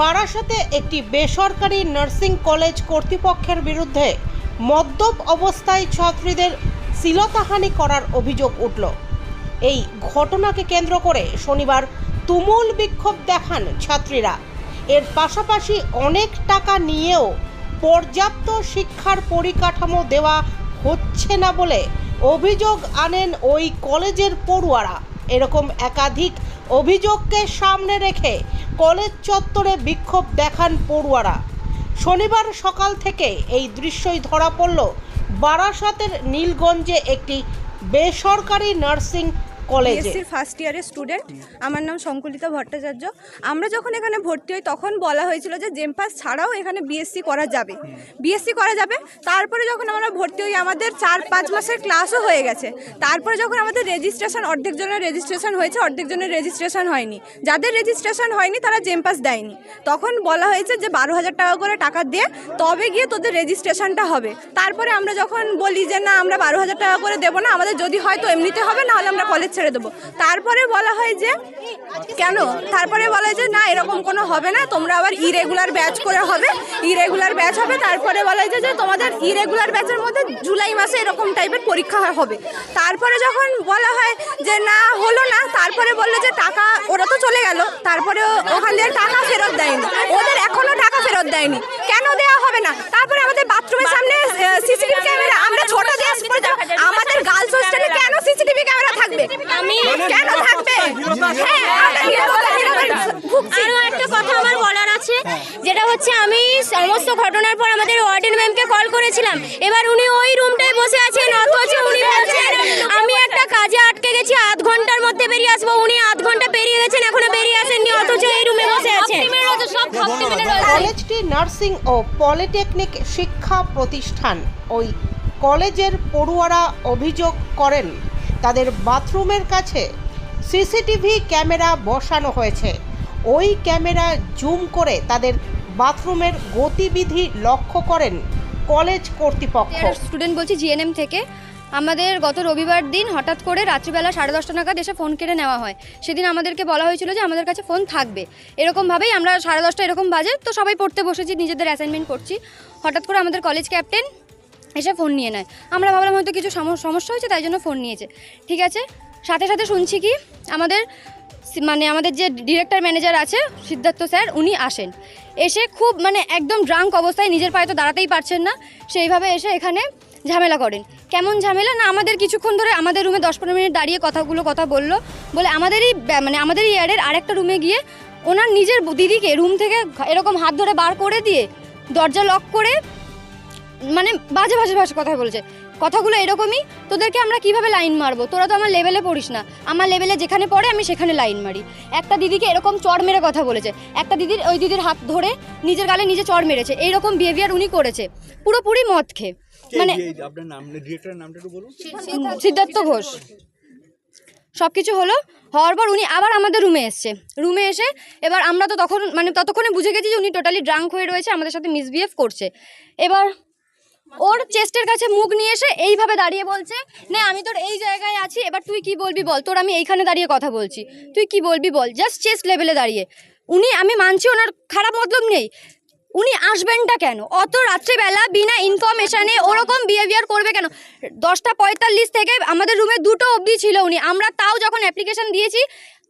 বারাসাতে একটি বেসরকারি নার্সিং কলেজ কর্তৃপক্ষের বিরুদ্ধে মদ্যপ অবস্থায় ছাত্রীদের শ্লীলতাহানি করার অভিযোগ উঠল। এই ঘটনাকে কেন্দ্র করে শনিবার তুমুল বিক্ষোভ দেখান ছাত্রীরা। এর পাশাপাশি অনেক টাকা নিয়েও পর্যাপ্ত শিক্ষার পরিকাঠামো দেওয়া হচ্ছে না বলে অভিযোগ আনেন ওই কলেজের পড়ুয়ারা। এরকম একাধিক অভিযোগকে সামনে রেখে কলেজ চত্বরে বিক্ষোভ দেখান পড়ুয়ারা। শনিবার সকাল থেকে এই দৃশ্যই ধরা পড়ল বারাসাতের নীলগঞ্জে একটি বেসরকারি নার্সিং কলেজে বিএসসির ফার্স্ট ইয়ারের স্টুডেন্ট আমার নাম সংকুলিতা ভট্টাচার্য। আমরা যখন এখানে ভর্তি হই, তখন বলা হয়েছিল যে জেমপাস ছাড়াও এখানে বিএসসি করা যাবে। বিএসসি করা যাবে। তারপরে যখন আমরা ভর্তি হই, আমাদের চার পাঁচ মাসের ক্লাসও হয়ে গেছে। তারপরে যখন আমাদের রেজিস্ট্রেশন অর্ধেক জনের রেজিস্ট্রেশন হয়েছে, অর্ধেক জনের রেজিস্ট্রেশন হয়নি। যাদের রেজিস্ট্রেশন হয়নি, তারা জেমপাস দেয়নি। তখন বলা হয়েছে যে বারো হাজার টাকা করে টাকা দিয়ে তবে গিয়ে তোদের রেজিস্ট্রেশনটা হবে। তারপরে আমরা যখন বলি যে না, আমরা বারো হাজার টাকা করে দেবো না, আমাদের যদি হয় তো এমনিতে হবে নাহলে আমরা কলেজ ছেড়ে দেবো। তারপরে বলা হয় যে, কেন? তারপরে বলা যে, না, এরকম কোনো হবে না, তোমরা আবার ইরেগুলার ব্যাচ করে হবে। ইরেগুলার ব্যাচ হবে, তারপরে বলা হয়েছে যে, তোমাদের ইরেগুলার ব্যাচের মধ্যে জুলাই মাসে এরকম টাইপের পরীক্ষা হবে। তারপরে যখন বলা হয় যে, না, হলো না, তারপরে বলল যে, টাকা ওরা তো চলে গেল, তারপরে ওখান থেকে টাকা ফেরত দেয়নি। ওদের এখনও টাকা ফেরত দেয়নি। কেন দেওয়া হবে না? তারপরে আমাদের বাথরুমের সামনে সিসিটিভি ক্যামেরা আমরা ছোট দিয়ে আমাদের গার্লস হোস্টেলে কেন সিসিটিভি ক্যামেরা থাকবে? আমি কেন থাকবে? হ্যাঁ নিরাপত্তা ভুগছি। আরও একটা কথা আমার বলার আছে যেটা হচ্ছে আমি সমস্ত ঘটনার পর আমাদের ওয়ার্ডেন ম্যামকে কল করেছিলাম। এবার উনি ওই রুমটায় বসে আছেন অথচ উনি বলছেন আমি একটা কাজে আটকে গেছি আধ ঘণ্টার মধ্যে বেরিয়ে আসব। উনি আধ ঘণ্টা পেরিয়ে গেছেন এখনও বেরিয়ে আসেননি অথচ এই রুমে বসে আছেন। কলেজটি নার্সিং ও পলিটেকনিক শিক্ষা প্রতিষ্ঠান ওই কলেজের পড়ুয়ারা অভিযোগ করেন। তাদের বাথরুমের কাছে সিসিটিভি ক্যামেরা বসানো হয়েছে। ওই ক্যামেরা জুম করে তাদের বাথরুমের গতিবিধি লক্ষ্য করেন কলেজ কর্তৃপক্ষ। স্টুডেন্ট বলছি জিএনএম থেকে। আমাদের গত রবিবার দিন হঠাৎ করে রাত্রিবেলা সাড়ে দশটা নাগাদ এসে ফোন কেড়ে নেওয়া হয়। সেদিন আমাদেরকে বলা হয়েছিল যে আমাদের কাছে ফোন থাকবে। এরকমভাবেই আমরা সাড়ে দশটা এরকম বাজে, তো সবাই পড়তে বসেছি, নিজেদের অ্যাসাইনমেন্ট করছি। হঠাৎ করে আমাদের কলেজ ক্যাপ্টেন এসে ফোন নিয়ে নেয়। আমরা ভাবলাম হয়তো কিছু সম- সমস্যা হয়েছে, তাই জন্য ফোন নিয়েছে। ঠিক আছে? সাথে সাথে শুনছি কি, আমাদের মানে আমাদের যে ডিরেক্টর ম্যানেজার আছে, সিদ্ধার্থ স্যার, উনি আসেন। এসে খুব মানে একদম ড্রাঙ্ক অবস্থায় নিজের পায়ে তো দাঁড়াতেই পারছেন না, সেইভাবে এসে এখানে ঝামেলা করেন। কেমন ঝামেলা? না, আমাদের কিছুক্ষণ ধরে আমাদের রুমে দশ পনেরো মিনিট দাঁড়িয়ে কথাগুলো, কথা বলল। বলে আমাদেরই মানে আমাদের ইয়ারের আরেকটা রুমে গিয়ে ওনার নিজের দিদিকে রুম থেকে এরকম হাত ধরে বার করে দিয়ে দরজা লক করে মানে বাজে বাজে ভাষা কথা বলেছে। কথাগুলো এরকমই তোদেরকে আমরা কীভাবে লাইন মারবো? তোরা তো আমার লেভেলে পড়িস না। আমার লেভেলে যেখানে পড়ে আমি সেখানে লাইন মারি। একটা দিদিকে এরকম চড় মেরে কথা বলেছে। একটা দিদির ওই দিদির হাত ধরে নিজের গালে নিজে চড় মেরেছে। এইরকম বিহেভিয়ার উনি করেছে। পুরোপুরি মদ খেয়ে। মানে সিদ্ধার্থ ঘোষ। সব কিছু হলো হওয়ার পর উনি আবার আমাদের রুমে এসছে। রুমে এসে এবার আমরা তো তখন মানে ততক্ষণে বুঝে গেছি যে উনি টোটালি ড্রাঙ্ক হয়ে রয়েছে আমাদের সাথে মিসবিহেভ করছে। এবার ওর চেস্টের কাছে মুখ নিয়ে এসে এইভাবে দাঁড়িয়ে বলছে, না, আমি তোর এই জায়গায় আছি, এবার তুই কি বলবি বল? তোর আমি এইখানে দাঁড়িয়ে কথা বলছি। তুই কি বলবি বল? জাস্ট চেস্ট লেভেলে দাঁড়িয়ে। উনি, আমি মানছি ওনার খারাপ মতলব নেই। উনি আসবেনটা কেন? অত রাত্রেবেলা বিনা ইনফরমেশনে ওরকম বিহেভিয়ার করবে কেন? দশটা পঁয়তাল্লিশ থেকে আমাদের রুমে দুটো অবধি ছিল উনি। আমরা তাও যখন অ্যাপ্লিকেশন দিয়েছি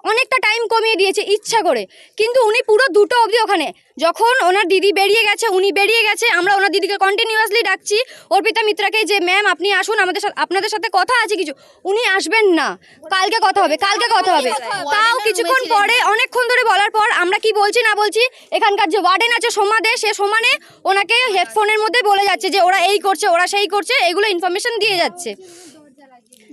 অনেকটা টাইম কমিয়ে দিয়েছে, ইচ্ছা করে। কিন্তু উনি পুরো দুটো অবধি ওখানে। যখন ওনার দিদি বেরিয়ে গেছে, উনি বেরিয়ে গেছে, আমরা ওনার দিদিকে কন্টিনিউয়াসলি ডাকছি, অর্পিতা মিত্রাকে যে ম্যাম আপনি আসুন, আমাদের সাথে, আপনাদের সাথে কথা আছে কিছু? উনি আসবেন না। কালকে কথা হবে, কালকে কথা হবে। তাও কিছুক্ষণ পরে, অনেকক্ষণ ধরে বলার পর আমরা কি বলছি, না বলছি, এখানকার যে ওয়ার্ডেন আছে সোমাদে সে সমানে ওনাকে হেডফোনের মধ্যে বলে যাচ্ছে যে, ওরা এই করছে, ওরা সেই করছে। এগুলো ইনফরমেশন দিয়ে যাচ্ছে।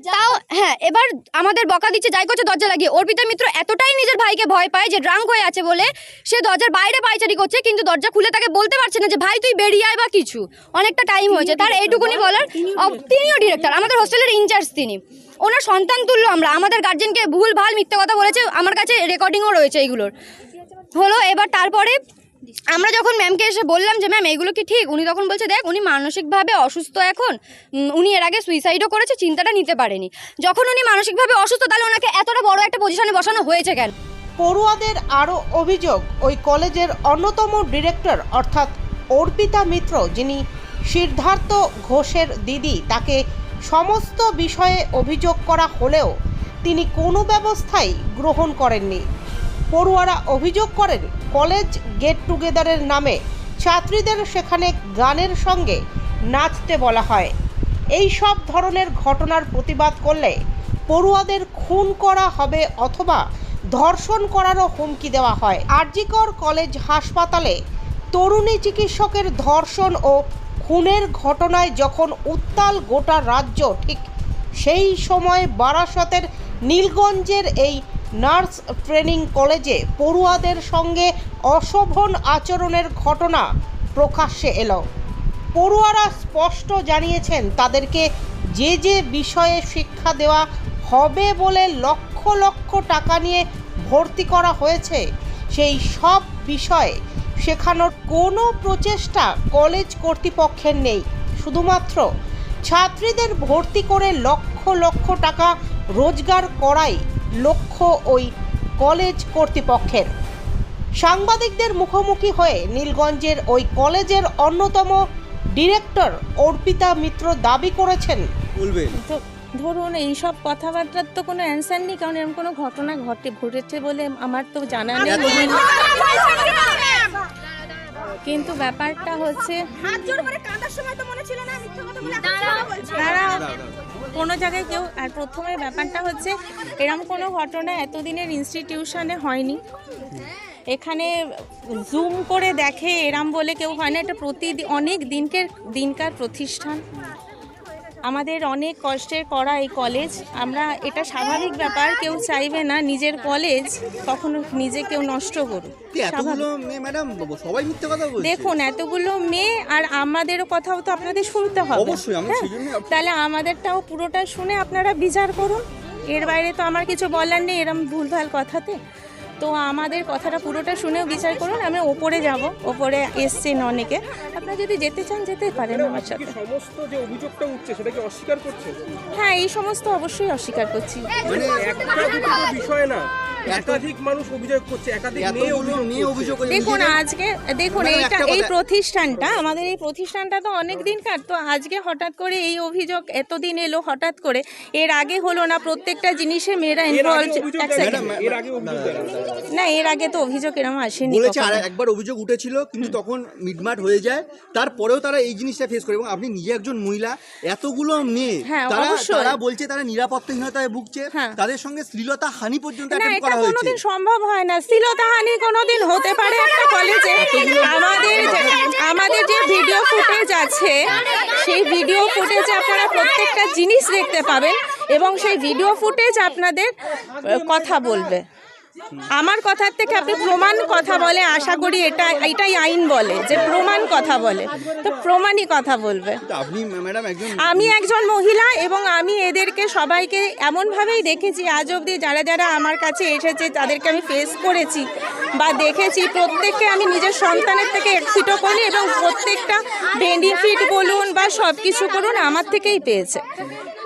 তাও হ্যাঁ এবার আমাদের বকা দিচ্ছে যাই করছে দরজা লাগিয়ে। অর্পিতা মিত্র এতটাই নিজের ভাইকে ভয় পায় যে ড্রাঙ্ক হয়ে আছে বলে সে দরজার বাইরে পাইচারি করছে কিন্তু দরজা খুলে তাকে বলতে পারছে না যে ভাই তুই বেরিয়ে আয় বা কিছু। অনেকটা টাইম হয়েছে। তার এইটুকুনি বলার তিনিও ডিরেক্টর আমাদের হোস্টেলের ইনচার্জ তিনি। ওনার সন্তান তুল্য আমরা আমাদের গার্জেনকে ভুল ভালো মিথ্যা কথা বলেছে আমার কাছে রেকর্ডিংও রয়েছে এইগুলোর হলো এবার তারপরে আমরা যখন ম্যামকে এসে বললাম যে ম্যাম এগুলো কি ঠিক? উনি তখন বলছে, দেখ, উনি মানসিকভাবে অসুস্থ এখন। উনি এর আগে সুইসাইডও করেছে, চিন্তাটা নিতে পারেনি। যখন উনি মানসিকভাবে অসুস্থ, তাহলে ওনাকে এতটা বড় একটা পজিশনে বসানো হয়েছে কেন? পড়ুয়াদের আরও অভিযোগ, ওই কলেজের অন্যতম ডিরেক্টর, অর্থাৎ অর্পিতা মিত্র, যিনি সিদ্ধার্থ ঘোষের দিদি, তাকে সমস্ত বিষয়ে অভিযোগ করা হলেও তিনি কোনো ব্যবস্থাই গ্রহণ করেননি। পড়ুয়ারা অভিযোগ করেন কলেজ গেট টুগেদারের নামে ছাত্রীদের সেখানে গানের সঙ্গে নাচতে বলা হয়। এই সব ধরনের ঘটনার প্রতিবাদ করলে পড়ুয়াদের খুন করা হবে অথবা ধর্ষণ করারও হুমকি দেওয়া হয়। আরজিকর কলেজ হাসপাতালে তরুণী চিকিৎসকের ধর্ষণ ও খুনের ঘটনায় যখন উত্তাল গোটা রাজ্য ঠিক সেই সময় বারাসতের নীলগঞ্জের এই নার্স ট্রেনিং কলেজে পড়ুয়াদের সঙ্গে অশোভন আচরণের ঘটনা প্রকাশ্যে এলো। পড়ুয়ারা স্পষ্ট জানিয়েছেন তাদেরকে যে যে বিষয়ে শিক্ষা দেওয়া হবে বলে লক্ষ লক্ষ টাকা নিয়ে ভর্তি করা হয়েছে, সেই সব বিষয়ে শেখানোর কোনো প্রচেষ্টা কলেজ কর্তৃপক্ষের নেই। শুধুমাত্র ছাত্রীদের ভর্তি করে লক্ষ লক্ষ টাকা রোজগার করাই লক্ষ্য ওই কলেজ কর্তৃপক্ষের সাংবাদিকদের মুখোমুখি হয়ে নীলগঞ্জের ওই কলেজের অন্যতম ডিরেক্টর অর্পিতা মিত্র দাবি করেছেন বলবেন ধরুন এইসব কথাবার্তার তো কোনো অ্যান্সার নেই কারণ এরকম কোনো ঘটনা ঘটে ঘটেছে বলে আমার তো জানা নেই কিন্তু ব্যাপারটা হচ্ছে হাত জোর করে কাঁদার সময় তো মনে ছিল না মিথ্যা কথা বলে কোনো জায়গায় কেউ, আর প্রথমে ব্যাপারটা হচ্ছে, এরম কোনো ঘটনা এতদিনের ইনস্টিটিউশনে হয়নি। এখানে জুম করে দেখে এরাম বলে কেউ হয় না। এটা প্রতিদিন অনেক দিনকে দিনকার প্রতিষ্ঠান। আমাদের অনেক কষ্টের করা এই কলেজ আমরা এটা স্বাভাবিক ব্যাপার কেউ চাইবে না নিজের কলেজ কখনো নিজে কেউ নষ্ট করুক। দেখুন এতগুলো মেয়ে আর আমাদেরও কথাও তো আপনাদের শুনতে হবে। হ্যাঁ? তাহলে আমাদেরটাও পুরোটা শুনে আপনারা বিচার করুন। এর বাইরে তো আমার কিছু বলার নেই এরম ভুলভাল কথাতে। তো আমাদের কথাটা পুরোটা শুনেও বিচার করুন আমি ওপরে যাব ওপরে এসছেন অনেকে আপনারা যদি যেতে চান যেতে পারেন আমার সাথে। সমস্ত যে অভিযোগটা উঠছে সেটা কি অস্বীকার করছে? হ্যাঁ এই সমস্ত অবশ্যই অস্বীকার করছি। মানে একটা বিষয় না একাধিক মানুষ অভিযোগ করছে একাধিক মেয়ে অভিযোগ দেখুন আজকে দেখুন ম্যাডাম, এইটা একটা এই প্রতিষ্ঠানটা আমাদের এই প্রতিষ্ঠানটা তো অনেক দিনকার তো আজকে হঠাৎ করে এই অভিযোগ এতদিন এলো হঠাৎ করে। এর আগে হলো না প্রত্যেকটা জিনিসে মেয়েরা এর আগে ইনভলভ। না এর আগে তো অভিযোগ এরকম আসেনি বলেছে আর একবার অভিযোগ উঠেছিল কিন্তু তখন মিটমাট হয়ে যায়। তারপরেও তারা এই জিনিসটা ফেস করে এবং আপনি নিজে একজন মহিলা এতগুলো মেয়ে হ্যাঁ, তারা তারা বলছে তারা নিরাপত্তাহীনতায় ভুগছে হ্যাঁ। তাদের সঙ্গে শ্লীলতা হানি পর্যন্ত এটা করা হয়েছে। কোনোদিন সম্ভব হয় না। শ্লীলতাহানি কোনোদিন হতে পারে একটা কলেজে আমাদের আমাদের যে ভিডিও ফুটেজ আছে, সেই ভিডিও ফুটেজে আপনারা প্রত্যেকটা জিনিস দেখতে পাবেন এবং সেই ভিডিও ফুটেজ আপনাদের কথা বলবে। আমার কথার থেকে আপনি প্রমাণ কথা বলে আশা করি এটা এটাই আইন বলে যে প্রমাণ কথা বলে। তো প্রমাণই কথা বলবে। আপনি ম্যাডাম একজন আমি একজন মহিলা এবং আমি এদেরকে সবাইকে এমনভাবেই দেখেছি আজ অবধি যারা যারা আমার কাছে এসেছে তাদেরকে আমি ফেস করেছি বা দেখেছি। প্রত্যেককে আমি নিজের সন্তানের থেকে একফিটও করি এবং প্রত্যেকটা বেনিফিট বলুন বা সব কিছু করুন আমার থেকেই পেয়েছে।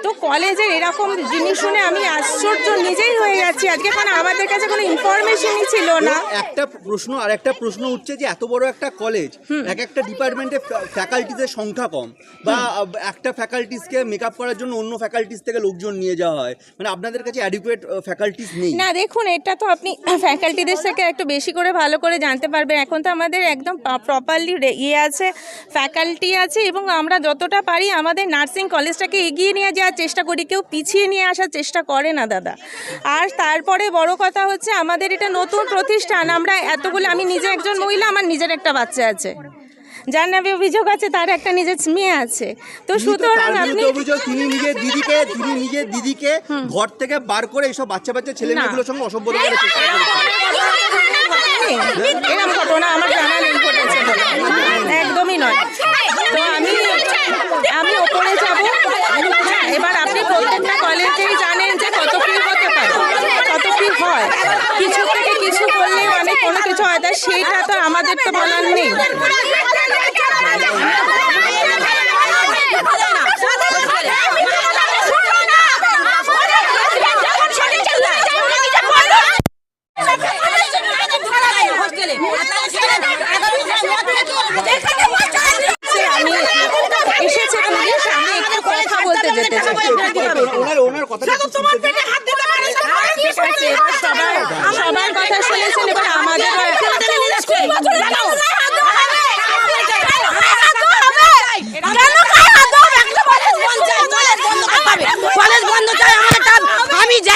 তো কলেজের এরকম জিনিস শুনে আমি আশ্চর্য নিজেই হয়ে যাচ্ছি। আজকে কারণ আমাদের কাছে কোনো ইনফরমেশনই ছিল না। একটা প্রশ্ন আর একটা প্রশ্ন উঠছে যে এত বড় একটা কলেজ এক একটা ডিপার্টমেন্টে ফ্যাকাল্টিসের সংখ্যা কম বা একটা ফ্যাকাল্টিসকে মেকআপ করার জন্য অন্য ফ্যাকাল্টিস থেকে লোকজন নিয়ে যাওয়া হয়। মানে আপনাদের কাছে অ্যাডিকুয়েট ফ্যাকাল্টিস নেই। না দেখুন এটা তো আপনি ফ্যাকাল্টিদের থেকে একটু বেশি করে ভালো করে জানতে পারবেন। এখন তো আমাদের একদম প্রপারলি ইয়ে আছে ফ্যাকাল্টি আছে এবং আমরা যতটা পারি আমাদের নার্সিং কলেজটাকে এগিয়ে নিয়ে যাওয়ার চেষ্টা করি কেউ পিছিয়ে নিয়ে আসার চেষ্টা করে না দাদা। আর তারপরে বড় কথা হচ্ছে আমাদের এটা নতুন প্রতিষ্ঠান আমরা এতগুলো আমি নিজে একজন মহিলা আমার নিজের একটা বাচ্চা আছে। যার নামে অভিযোগ আছে তার একটা নিজের মেয়ে আছে। তো সুতরাং আপনি অভিযোগ তিনি নিজের দিদিকে তিনি নিজের দিদিকে ঘর থেকে বার করে এইসব বাচ্চা বাচ্চা ছেলে মেয়েগুলোর সঙ্গে অসভ্য এরকম ঘটনা আমার জানা নেই ঘটেছে একদমই নয়। তো আমি আমি ওপরে যাব। হ্যাঁ, এবার আপনি প্রত্যেকটা কলেজেই জানেন যে কত কি হতে পারে কত কি হয়। কিছু থেকে কিছু করলে অনেক কোনো কিছু হয় তা সেইটা তো আমাদের তো বলার নেই।